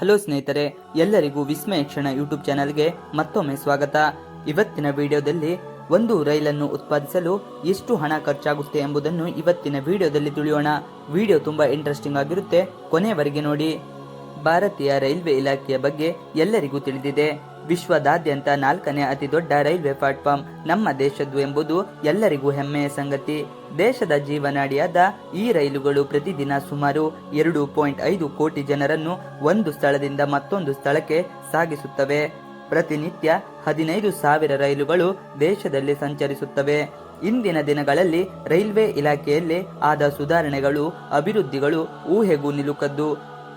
Hello ಸ್ನೇಹಿತರೆ, ಎಲ್ಲರಿಗೂ ವಿಸ್ಮಯ ಕ್ಷಣ ಯೂಟ್ಯೂಬ್ ಚಾನಲ್ಗೆ ಮತ್ತೊಮ್ಮೆ ಸ್ವಾಗತ. ಇವತ್ತಿನ ವಿಡಿಯೋದಲ್ಲಿ ಒಂದು ರೈಲನ್ನು ಉತ್ಪಾದಿಸಲು ಎಷ್ಟು ಹಣ ಖರ್ಚಾಗುತ್ತೆ ಎಂಬುದನ್ನು ಇವತ್ತಿನ ವಿಡಿಯೋದಲ್ಲಿ ತಿಳಿಯೋಣ. ವಿಡಿಯೋ ತುಂಬಾ ಇಂಟ್ರೆಸ್ಟಿಂಗ್ ಆಗಿರುತ್ತೆ ಕೊನೆಯವರೆಗೆ ನೋಡಿ. ಭಾರತೀಯ ರೈಲ್ವೆ ಇಲಾಖೆಯ ಬಗ್ಗೆ ಎಲ್ಲರಿಗೂ ತಿಳಿದಿದೆ. ವಿಶ್ವದಾದ್ಯಂತ ನಾಲ್ಕನೇ ಅತಿ ದೊಡ್ಡ ರೈಲ್ವೆ ಪ್ಲಾಟ್ಫಾರ್ಮ್. ನಮ್ಮ ದೇಶದ್ದು ಎಂಬುದು ಎಲ್ಲರಿಗೂ ಹೆಮ್ಮೆಯ ಸಂಗತಿ. ದೇಶದ ಜೀವನಾಡಿಯಾದ ಈ ರೈಲುಗಳು ಪ್ರತಿದಿನ ಸುಮಾರು ಎರಡು ಪಾಯಿಂಟ್ ಐದು ಕೋಟಿ ಜನರನ್ನು ಒಂದು ಸ್ಥಳದಿಂದ ಮತ್ತೊಂದು ಸ್ಥಳಕ್ಕೆ ಸಾಗಿಸುತ್ತವೆ. ಪ್ರತಿನಿತ್ಯ ಹದಿನೈದು ಸಾವಿರ ರೈಲುಗಳು ದೇಶದಲ್ಲಿ ಸಂಚರಿಸುತ್ತವೆ. ಇಂದಿನ ದಿನಗಳಲ್ಲಿ ರೈಲ್ವೆ ಇಲಾಖೆಯಲ್ಲಿ ಆದ ಸುಧಾರಣೆಗಳು, ಅಭಿವೃದ್ಧಿಗಳು ಊಹೆಗೂ ನಿಲುಕದ್ದು.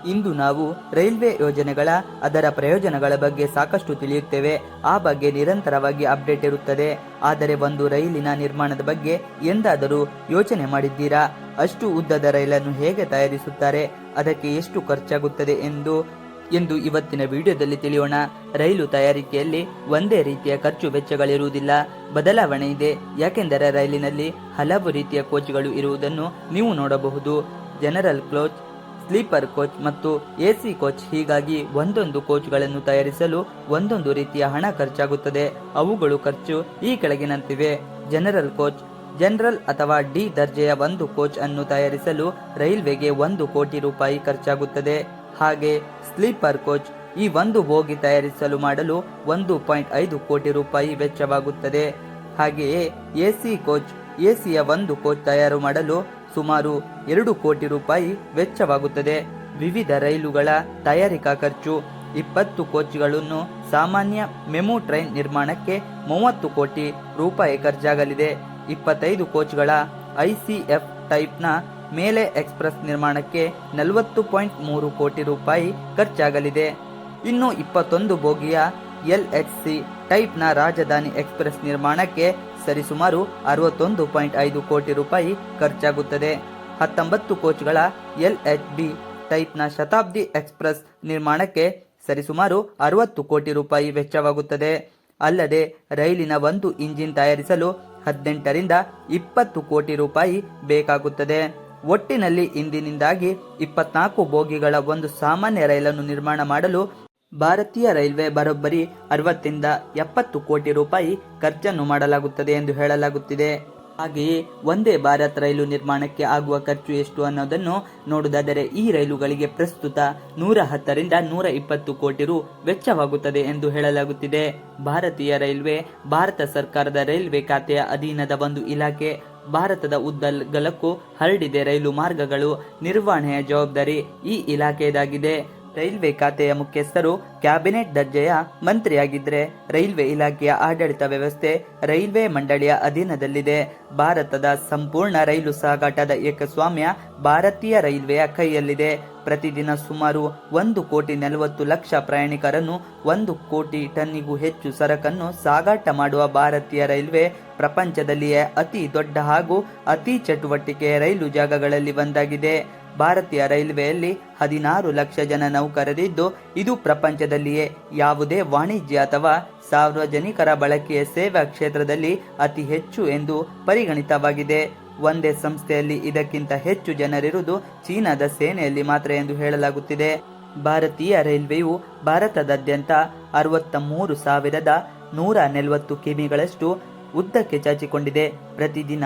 ಇಂದು ನಾವು ರೈಲ್ವೆ ಯೋಜನೆಗಳ, ಅದರ ಪ್ರಯೋಜನಗಳ ಬಗ್ಗೆ ಸಾಕಷ್ಟು ತಿಳಿಯುತ್ತೇವೆ. ಆ ಬಗ್ಗೆ ನಿರಂತರವಾಗಿ ಅಪ್ಡೇಟ್ ಇರುತ್ತದೆ. ಆದರೆ ಒಂದು ರೈಲಿನ ನಿರ್ಮಾಣದ ಬಗ್ಗೆ ಎಂದಾದರೂ ಯೋಚನೆ ಮಾಡಿದ್ದೀರಾ? ಅಷ್ಟು ಉದ್ದದ ರೈಲನ್ನು ಹೇಗೆ ತಯಾರಿಸುತ್ತಾರೆ? ಅದಕ್ಕೆ ಎಷ್ಟು ಖರ್ಚಾಗುತ್ತದೆ ಎಂದು ಎಂದು ಇವತ್ತಿನ ವಿಡಿಯೋದಲ್ಲಿ ತಿಳಿಯೋಣ. ರೈಲು ತಯಾರಿಕೆಯಲ್ಲಿ ಒಂದೇ ರೀತಿಯ ಖರ್ಚು ವೆಚ್ಚಗಳಿರುವುದಿಲ್ಲ. ಬದಲಾವಣೆ ಇದೆ. ಯಾಕೆಂದರೆ ರೈಲಿನಲ್ಲಿ ಹಲವು ರೀತಿಯ ಕೋಚ್ಗಳು ಇರುವುದನ್ನು ನೀವು ನೋಡಬಹುದು. ಜನರಲ್ ಕೋಚ್ ಸ್ಲೀಪರ್ ಕೋಚ್ ಮತ್ತು ಎಸಿ ಕೋಚ್ ಹೀಗಾಗಿ ಒಂದೊಂದು ಕೋಚ್ಗಳನ್ನು ತಯಾರಿಸಲು ಒಂದೊಂದು ರೀತಿಯ ಹಣ ಖರ್ಚಾಗುತ್ತದೆ. ಅವುಗಳು ಖರ್ಚು ಈ ಕೆಳಗಿನಂತಿವೆ. ಜನರಲ್ ಕೋಚ್, ಜನರಲ್ ಅಥವಾ ಡಿ ದರ್ಜೆಯ ಒಂದು ಕೋಚ್ ಅನ್ನು ತಯಾರಿಸಲು ರೈಲ್ವೆಗೆ ಒಂದು ಕೋಟಿ ರೂಪಾಯಿ ಖರ್ಚಾಗುತ್ತದೆ. ಹಾಗೆ ಸ್ಲೀಪರ್ ಕೋಚ್ ಈ ಒಂದು ಬೋಗಿ ತಯಾರಿಸಲು ಮಾಡಲು ಒಂದು ಪಾಯಿಂಟ್ ಐದು ಕೋಟಿ ರೂಪಾಯಿ ವೆಚ್ಚವಾಗುತ್ತದೆ. ಹಾಗೆಯೇ ಎಸಿ ಕೋಚ್, ಎಸಿಯ ಒಂದು ಕೋಚ್ ತಯಾರು ಮಾಡಲು ಸುಮಾರು ಎರಡು ಕೋಟಿ ರೂಪಾಯಿ ವೆಚ್ಚವಾಗುತ್ತದೆ. ವಿವಿಧ ರೈಲುಗಳ ತಯಾರಿಕಾ ಖರ್ಚು, ಇಪ್ಪತ್ತು ಕೋಚ್ಗಳನ್ನು ಸಾಮಾನ್ಯ ಮೆಮು ಟ್ರೈನ್ ನಿರ್ಮಾಣಕ್ಕೆ ಮೂವತ್ತು ಕೋಟಿ ರೂಪಾಯಿ ಖರ್ಚಾಗಲಿದೆ. ಇಪ್ಪತ್ತೈದು ಕೋಚ್ಗಳ ಐಸಿಎಫ್ ಟೈಪ್ನ ಮೇಲೆ ಎಕ್ಸ್ಪ್ರೆಸ್ ನಿರ್ಮಾಣಕ್ಕೆ ನಲವತ್ತು ಪಾಯಿಂಟ್ ಮೂರು ಕೋಟಿ ರೂಪಾಯಿ ಖರ್ಚಾಗಲಿದೆ. ಇನ್ನು ಇಪ್ಪತ್ತೊಂದು ಬೋಗಿಯ ಎಲ್ ಎಚ್ ಸಿ ಟೈಪ್ನ ರಾಜಧಾನಿ ಎಕ್ಸ್ಪ್ರೆಸ್ ನಿರ್ಮಾಣಕ್ಕೆ ಸರಿಸುಮಾರು ಅರವತ್ತೊಂದು ಪಾಯಿಂಟ್ ಐದು ಕೋಟಿ ರೂಪಾಯಿ ಖರ್ಚಾಗುತ್ತದೆ. ಹತ್ತೊಂಬತ್ತು ಕೋಚ್ಗಳ ಎಲ್ ಎಚ್ ಬಿ ಟೈಪ್ನ ಶತಾಬ್ದಿ ಎಕ್ಸ್ಪ್ರೆಸ್ ನಿರ್ಮಾಣಕ್ಕೆ ಸರಿಸುಮಾರು ಅರವತ್ತು ಕೋಟಿ ರೂಪಾಯಿ ವೆಚ್ಚವಾಗುತ್ತದೆ. ಅಲ್ಲದೆ ರೈಲಿನ ಒಂದು ಇಂಜಿನ್ ತಯಾರಿಸಲು ಹದಿನೆಂಟರಿಂದ ಇಪ್ಪತ್ತು ಕೋಟಿ ರೂಪಾಯಿ ಬೇಕಾಗುತ್ತದೆ. ಒಟ್ಟಿನಲ್ಲಿ ಇಂದಿನಿಂದಾಗಿ ಇಪ್ಪತ್ನಾಲ್ಕು ಬೋಗಿಗಳ ಒಂದು ಸಾಮಾನ್ಯ ರೈಲನ್ನು ನಿರ್ಮಾಣ ಮಾಡಲು ಭಾರತೀಯ ರೈಲ್ವೆ ಬರೋಬ್ಬರಿ ಅರವತ್ತಿಂದ ಎಪ್ಪತ್ತು ಕೋಟಿ ರೂಪಾಯಿ ಖರ್ಚನ್ನು ಮಾಡಲಾಗುತ್ತದೆ ಎಂದು ಹೇಳಲಾಗುತ್ತಿದೆ. ಹಾಗೆಯೇ ಒಂದೇ ಭಾರತ್ ರೈಲು ನಿರ್ಮಾಣಕ್ಕೆ ಆಗುವ ಖರ್ಚು ಎಷ್ಟು ಅನ್ನೋದನ್ನು ನೋಡುವುದಾದರೆ ಈ ರೈಲುಗಳಿಗೆ ಪ್ರಸ್ತುತ ನೂರ ಹತ್ತರಿಂದ ನೂರ ಇಪ್ಪತ್ತು ಕೋಟಿ ರು ವೆಚ್ಚವಾಗುತ್ತದೆ ಎಂದು ಹೇಳಲಾಗುತ್ತಿದೆ. ಭಾರತೀಯ ರೈಲ್ವೆ, ಭಾರತ ಸರ್ಕಾರದ ರೈಲ್ವೆ ಖಾತೆಯ ಅಧೀನದ ಒಂದು ಇಲಾಖೆ, ಭಾರತದ ಉದ್ದಗಲಕ್ಕೂ ಹರಡಿದೆ ರೈಲು ಮಾರ್ಗಗಳು ನಿರ್ವಹಣೆಯ ಜವಾಬ್ದಾರಿ ಈ ಇಲಾಖೆಯದಾಗಿದೆ ರೈಲ್ವೆ ಖಾತೆಯ ಮುಖ್ಯಸ್ಥರು ಕ್ಯಾಬಿನೆಟ್ ದರ್ಜೆಯ ಮಂತ್ರಿಯಾಗಿದ್ದರೆ ರೈಲ್ವೆ ಇಲಾಖೆಯ ಆಡಳಿತ ವ್ಯವಸ್ಥೆ ರೈಲ್ವೆ ಮಂಡಳಿಯ ಅಧೀನದಲ್ಲಿದೆ. ಭಾರತದ ಸಂಪೂರ್ಣ ರೈಲು ಸಾಗಾಟದ ಏಕಸ್ವಾಮ್ಯ ಭಾರತೀಯ ರೈಲ್ವೆಯ ಕೈಯಲ್ಲಿದೆ. ಪ್ರತಿದಿನ ಸುಮಾರು ಒಂದು ಕೋಟಿ ನಲವತ್ತು ಲಕ್ಷ ಪ್ರಯಾಣಿಕರನ್ನು ಒಂದು ಕೋಟಿ ಟನ್ನಿಗೂ ಹೆಚ್ಚು ಸರಕನ್ನು ಸಾಗಾಟ ಮಾಡುವ ಭಾರತೀಯ ರೈಲ್ವೆ ಪ್ರಪಂಚದಲ್ಲಿಯೇ ಅತಿ ದೊಡ್ಡ ಹಾಗೂ ಅತಿ ಚಟುವಟಿಕೆಯ ರೈಲು ಜಾಗಗಳಲ್ಲಿ ಒಂದಾಗಿದೆ. ಭಾರತೀಯ ರೈಲ್ವೆಯಲ್ಲಿ ಹದಿನಾರು ಲಕ್ಷ ಜನ ನೌಕರರಿದ್ದು ಇದು ಪ್ರಪಂಚದಲ್ಲಿಯೇ ಯಾವುದೇ ವಾಣಿಜ್ಯ ಅಥವಾ ಸಾರ್ವಜನಿಕರ ಬಳಕೆಯ ಸೇವಾ ಕ್ಷೇತ್ರದಲ್ಲಿ ಅತಿ ಹೆಚ್ಚು ಎಂದು ಪರಿಗಣಿತವಾಗಿದೆ. ಒಂದೇ ಸಂಸ್ಥೆಯಲ್ಲಿ ಇದಕ್ಕಿಂತ ಹೆಚ್ಚು ಜನರಿರುವುದು ಚೀನಾದ ಸೇನೆಯಲ್ಲಿ ಮಾತ್ರ ಎಂದು ಹೇಳಲಾಗುತ್ತಿದೆ. ಭಾರತೀಯ ರೈಲ್ವೆಯು ಭಾರತದಾದ್ಯಂತ ಅರವತ್ತ ಮೂರು ಸಾವಿರದ ನೂರ ನಲವತ್ತು ಕಿಮಿಗಳಷ್ಟು ಉದ್ದಕ್ಕೆ ಚಾಚಿಕೊಂಡಿದೆ. ಪ್ರತಿದಿನ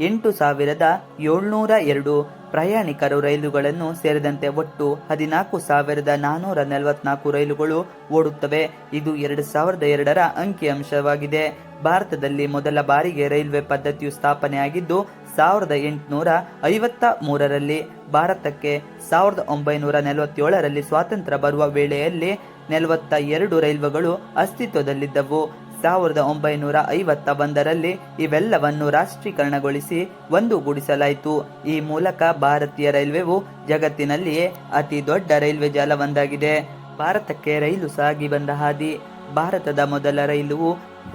ಎಂಟು ಸಾವಿರದ ಏಳ್ನೂರ ಎರಡು ಪ್ರಯಾಣಿಕರು ರೈಲುಗಳನ್ನು ಸೇರಿದಂತೆ ಒಟ್ಟು ಹದಿನಾಲ್ಕು ಸಾವಿರದ ನಾನ್ನೂರ ನಲವತ್ನಾಲ್ಕು ರೈಲುಗಳು ಓಡುತ್ತವೆ. ಇದು ಎರಡು ಸಾವಿರದ ಎರಡರ ಅಂಕಿಅಂಶವಾಗಿದೆ ಭಾರತದಲ್ಲಿ ಮೊದಲ ಬಾರಿಗೆ ರೈಲ್ವೆ ಪದ್ಧತಿಯು ಸ್ಥಾಪನೆಯಾಗಿದ್ದು, ಸಾವಿರದ ಎಂಟುನೂರ ಐವತ್ತ ಮೂರರಲ್ಲಿ ಭಾರತಕ್ಕೆ ಸಾವಿರದ ಒಂಬೈನೂರ ನಲವತ್ತೇಳರಲ್ಲಿ ಸ್ವಾತಂತ್ರ್ಯ ಬರುವ ವೇಳೆಯಲ್ಲಿ ನಲವತ್ತ ಎರಡು ರೈಲ್ವೆಗಳು ಅಸ್ತಿತ್ವದಲ್ಲಿದ್ದವು. ಸಾವಿರದ ಒಂಬೈನೂರ ಐವತ್ತ ಒಂದರಲ್ಲಿ ಇವೆಲ್ಲವನ್ನು ರಾಷ್ಟ್ರೀಕರಣಗೊಳಿಸಿ ಒಂದುಗೂಡಿಸಲಾಯಿತು. ಈ ಮೂಲಕ ಭಾರತೀಯ ರೈಲ್ವೆವು ಜಗತ್ತಿನಲ್ಲಿಯೇ ಅತಿ ದೊಡ್ಡ ರೈಲ್ವೆ ಜಾಲವೊಂದಾಗಿದೆ. ಭಾರತಕ್ಕೆ ರೈಲು ಸಾಗಿ ಬಂದ ಹಾದಿ. ಭಾರತದ ಮೊದಲ ರೈಲು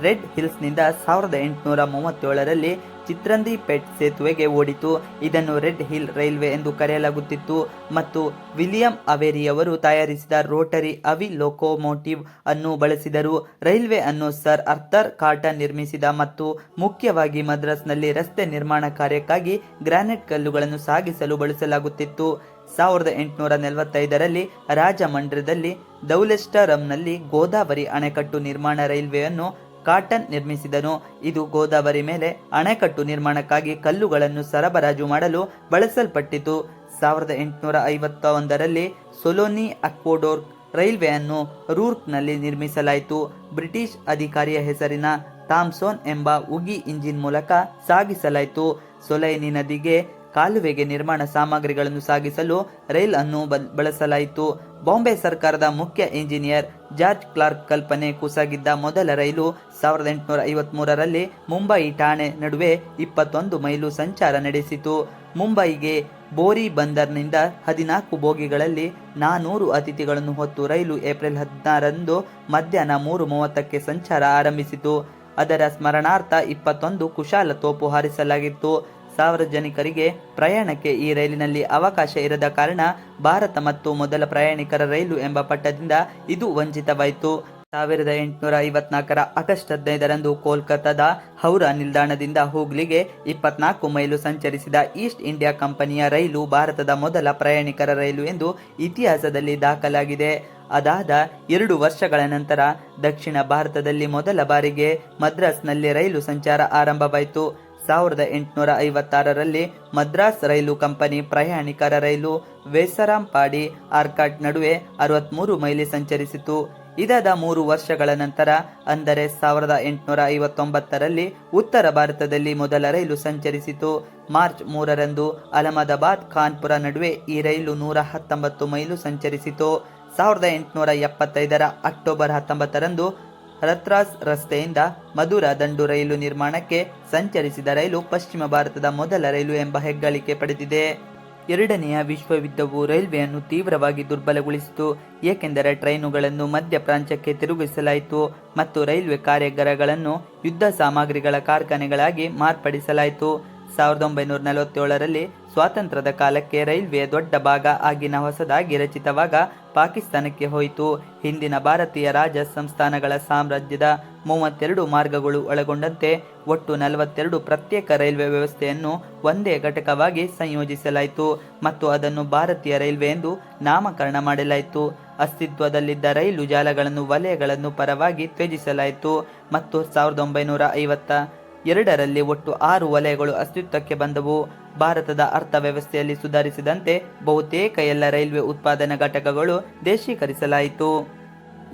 ರೆಡ್ ಹಿಲ್ಸ್ನಿಂದ ಸಾವಿರದ ಎಂಟುನೂರ ಮೂವತ್ತೇಳರಲ್ಲಿ ಚಿತ್ರಂದಿಪೇಟ್ ಸೇತುವೆಗೆ ಓಡಿತು. ಇದನ್ನು ರೆಡ್ ಹಿಲ್ ರೈಲ್ವೆ ಎಂದು ಕರೆಯಲಾಗುತ್ತಿತ್ತು. ಮತ್ತು ವಿಲಿಯಂ ಅವೇರಿಯವರು ತಯಾರಿಸಿದ ರೋಟರಿ ಅವಿ ಲೋಕೋಮೋಟಿವ್ ಅನ್ನು ಬಳಸಿದರು. ರೈಲ್ವೆ ಅನ್ನು ಸರ್ ಅರ್ಥರ್ ಕಾರ್ಟನ್ ನಿರ್ಮಿಸಿದ ಮತ್ತು ಮುಖ್ಯವಾಗಿ ಮದ್ರಾಸ್ನಲ್ಲಿ ರಸ್ತೆ ನಿರ್ಮಾಣ ಕಾರ್ಯಕ್ಕಾಗಿ ಗ್ರಾನೈಟ್ ಕಲ್ಲುಗಳನ್ನು ಸಾಗಿಸಲು ಬಳಸಲಾಗುತ್ತಿತ್ತು. ಸಾವಿರದ ಎಂಟುನೂರ ನಲವತ್ತೈದರಲ್ಲಿ ರಾಜಮಂಡ್ರದಲ್ಲಿ ದೌಲೆಸ್ಟರಂನಲ್ಲಿ ಗೋದಾವರಿ ಅಣೆಕಟ್ಟು ನಿರ್ಮಾಣ ರೈಲ್ವೆಯನ್ನು ಕಾಟನ್ ನಿರ್ಮಿಸಿದನು. ಇದು ಗೋದಾವರಿ ಮೇಲೆ ಅಣೆಕಟ್ಟು ನಿರ್ಮಾಣಕ್ಕಾಗಿ ಕಲ್ಲುಗಳನ್ನು ಸರಬರಾಜು ಮಾಡಲು ಬಳಸಲ್ಪಟ್ಟಿತು. ಸಾವಿರದ ಎಂಟುನೂರ ಐವತ್ತ ಒಂದರಲ್ಲಿ ಸೊಲೋನಿ ಅಕ್ವೋಡೋರ್ ರೈಲ್ವೆಯನ್ನು ರೂರ್ಕ್ನಲ್ಲಿ ನಿರ್ಮಿಸಲಾಯಿತು. ಬ್ರಿಟಿಷ್ ಅಧಿಕಾರಿಯ ಹೆಸರಿನ ಥಾಮ್ಸೋನ್ ಎಂಬ ಉಗಿ ಇಂಜಿನ್ ಮೂಲಕ ಸಾಗಿಸಲಾಯಿತು. ಸೊಲೈನಿ ನದಿಗೆ ಕಾಲುವೆಗೆ ನಿರ್ಮಾಣ ಸಾಮಗ್ರಿಗಳನ್ನು ಸಾಗಿಸಲು ರೈಲ್ ಅನ್ನು ಬಳಸಲಾಯಿತು. ಬಾಂಬೆ ಸರ್ಕಾರದ ಮುಖ್ಯ ಇಂಜಿನಿಯರ್ ಜಾರ್ಜ್ ಕ್ಲಾರ್ಕ್ ಕಲ್ಪನೆ ಕುಸಾಗಿದ್ದ ಮೊದಲ ರೈಲು ಸಾವಿರದ ಎಂಟುನೂರ ಐವತ್ಮೂರರಲ್ಲಿ ಮುಂಬೈ ಠಾಣೆ ನಡುವೆ ಇಪ್ಪತ್ತೊಂದು ಮೈಲು ಸಂಚಾರ ನಡೆಸಿತು. ಮುಂಬೈಗೆ ಬೋರಿ ಬಂದರ್ನಿಂದ ಹದಿನಾಲ್ಕು ಬೋಗಿಗಳಲ್ಲಿ ನಾನೂರು ಅತಿಥಿಗಳನ್ನು ಹೊತ್ತು ರೈಲು ಏಪ್ರಿಲ್ ಹದಿನಾರರಂದು ಮಧ್ಯಾಹ್ನ ಮೂರು ಮೂವತ್ತಕ್ಕೆ ಸಂಚಾರ ಆರಂಭಿಸಿತು. ಅದರ ಸ್ಮರಣಾರ್ಥ ಇಪ್ಪತ್ತೊಂದು ಕುಶಾಲ ತೋಪು ಹಾರಿಸಲಾಗಿತ್ತು. ಸಾರ್ವಜನಿಕರಿಗೆ ಪ್ರಯಾಣಕ್ಕೆ ಈ ರೈಲಿನಲ್ಲಿ ಅವಕಾಶ ಇರದ ಕಾರಣ ಭಾರತ ಮತ್ತು ಮೊದಲ ಪ್ರಯಾಣಿಕರ ರೈಲು ಎಂಬ ಪಟ್ಟದಿಂದ ಇದು ವಂಚಿತವಾಯಿತು. ಸಾವಿರದ ಎಂಟುನೂರ ಐವತ್ನಾಲ್ಕರ ಆಗಸ್ಟ್ ಹದಿನೈದರಂದು ಕೋಲ್ಕತ್ತಾದ ಹೌರಾ ನಿಲ್ದಾಣದಿಂದ ಹೂಗ್ಲಿಗೆ ಇಪ್ಪತ್ನಾಲ್ಕು ಮೈಲು ಸಂಚರಿಸಿದ ಈಸ್ಟ್ ಇಂಡಿಯಾ ಕಂಪನಿಯ ರೈಲು ಭಾರತದ ಮೊದಲ ಪ್ರಯಾಣಿಕರ ರೈಲು ಎಂದು ಇತಿಹಾಸದಲ್ಲಿ ದಾಖಲಾಗಿದೆ. ಅದಾದ ಎರಡು ವರ್ಷಗಳ ನಂತರ ದಕ್ಷಿಣ ಭಾರತದಲ್ಲಿ ಮೊದಲ ಬಾರಿಗೆ ಮದ್ರಾಸ್ನಲ್ಲಿ ರೈಲು ಸಂಚಾರ ಆರಂಭವಾಯಿತು. ಸಾವಿರದ ಎಂಟುನೂರ ಐವತ್ತಾರರಲ್ಲಿ ಮದ್ರಾಸ್ ರೈಲು ಕಂಪನಿ ಪ್ರಯಾಣಿಕರ ರೈಲು ವೇಸರಾಂಪಾಡಿ ಆರ್ಕಾಟ್ ನಡುವೆ ಅರವತ್ಮೂರು ಮೈಲಿ ಸಂಚರಿಸಿತು. ಇದಾದ ಮೂರು ವರ್ಷಗಳ ನಂತರ, ಅಂದರೆ ಸಾವಿರದ ಎಂಟುನೂರ ಐವತ್ತೊಂಬತ್ತರಲ್ಲಿ ಉತ್ತರ ಭಾರತದಲ್ಲಿ ಮೊದಲ ರೈಲು ಸಂಚರಿಸಿತು. ಮಾರ್ಚ್ ಮೂರರಂದು ಅಲಮದಾಬಾದ್, ಖಾನ್ಪುರ ನಡುವೆ ಈ ರೈಲು ನೂರ ಹತ್ತೊಂಬತ್ತು ಮೈಲು ಸಂಚರಿಸಿತು. ಸಾವಿರದ ಎಂಟುನೂರ ಎಪ್ಪತ್ತೈದರ ಅಕ್ಟೋಬರ್ ಹತ್ತೊಂಬತ್ತರಂದು ರತ್ರಾಸ್ ರಸ್ತೆಯಿಂದ ಮಧುರ ದಂಡು ರೈಲು ನಿರ್ಮಾಣಕ್ಕೆ ಸಂಚರಿಸಿದ ರೈಲು ಪಶ್ಚಿಮ ಭಾರತದ ಮೊದಲ ರೈಲು ಎಂಬ ಹೆಗ್ಗಳಿಕೆ ಪಡೆದಿದೆ. ಎರಡನೆಯ ವಿಶ್ವಯುದ್ಧವು ರೈಲ್ವೆಯನ್ನು ತೀವ್ರವಾಗಿ ದುರ್ಬಲಗೊಳಿಸಿತು. ಏಕೆಂದರೆ ಟ್ರೈನುಗಳನ್ನು ಮಧ್ಯ ಪ್ರಾಂತ್ಯಕ್ಕೆ ತಿರುಗಿಸಲಾಯಿತು ಮತ್ತು ರೈಲ್ವೆ ಕಾರ್ಯಾಗಾರಗಳನ್ನು ಯುದ್ಧ ಸಾಮಗ್ರಿಗಳ ಕಾರ್ಖಾನೆಗಳಾಗಿ ಮಾರ್ಪಡಿಸಲಾಯಿತು. ಸಾವಿರದ ಒಂಬೈನೂರ ನಲವತ್ತೇಳರಲ್ಲಿ ಸ್ವಾತಂತ್ರ್ಯದ ಕಾಲಕ್ಕೆ ರೈಲ್ವೆ ದೊಡ್ಡ ಭಾಗ ಆಗಿನ ಹೊಸದಾಗಿ ರಚಿತವಾಗ ಪಾಕಿಸ್ತಾನಕ್ಕೆ ಹೋಯಿತು. ಹಿಂದಿನ ಭಾರತೀಯ ರಾಜ ಸಂಸ್ಥಾನಗಳ ಸಾಮ್ರಾಜ್ಯದ ಮೂವತ್ತೆರಡು ಮಾರ್ಗಗಳು ಒಳಗೊಂಡಂತೆ ಒಟ್ಟು ನಲವತ್ತೆರಡು ಪ್ರತ್ಯೇಕ ರೈಲ್ವೆ ವ್ಯವಸ್ಥೆಯನ್ನು ಒಂದೇ ಘಟಕವಾಗಿ ಸಂಯೋಜಿಸಲಾಯಿತು ಮತ್ತು ಅದನ್ನು ಭಾರತೀಯ ರೈಲ್ವೆ ಎಂದು ನಾಮಕರಣ ಮಾಡಲಾಯಿತು. ಅಸ್ತಿತ್ವದಲ್ಲಿದ್ದ ರೈಲು ಜಾಲಗಳನ್ನು ವಲಯಗಳನ್ನು ಪರವಾಗಿ ತ್ಯಜಿಸಲಾಯಿತು ಮತ್ತು ಸಾವಿರದ ಒಂಬೈನೂರ ಐವತ್ತ ಎರಡರಲ್ಲಿ ಒಟ್ಟು ಆರು ವಲಯಗಳು ಅಸ್ತಿತ್ವಕ್ಕೆ ಬಂದವು. ಭಾರತದ ಅರ್ಥವ್ಯವಸ್ಥೆಯಲ್ಲಿ ಸುಧಾರಿಸಿದಂತೆ ಬಹುತೇಕ ಎಲ್ಲ ರೈಲ್ವೆ ಉತ್ಪಾದನಾ ಘಟಕಗಳು ದೇಶೀಕರಿಸಲಾಯಿತು.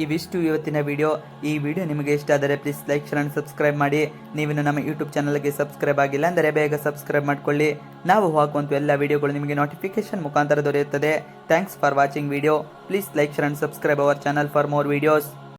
ಇವಿಷ್ಟು ಇವತ್ತಿನ ವಿಡಿಯೋ. ಈ ವಿಡಿಯೋ ನಿಮಗೆ ಇಷ್ಟ ಆದರೆ please like, share, and subscribe ಮಾಡಿ. ನೀವಿನ್ನು ನಮ್ಮ ಯೂಟ್ಯೂಬ್ ಚಾನಲ್ಗೆ ಸಬ್ಸ್ಕ್ರೈಬ್ ಆಗಿಲ್ಲ ಅಂದರೆ ಬೇಗ ಸಬ್ಸ್ಕ್ರೈಬ್ ಮಾಡಿಕೊಳ್ಳಿ. ನಾವು ಹಾಕುವಂಥ ಎಲ್ಲ ವಿಡಿಯೋಗಳು ನಿಮಗೆ ನೋಟಿಫಿಕೇಶನ್ ಮುಖಾಂತರ ದೊರೆಯುತ್ತದೆ. Thanks for watching video. Please like, share subscribe our channel for more videos.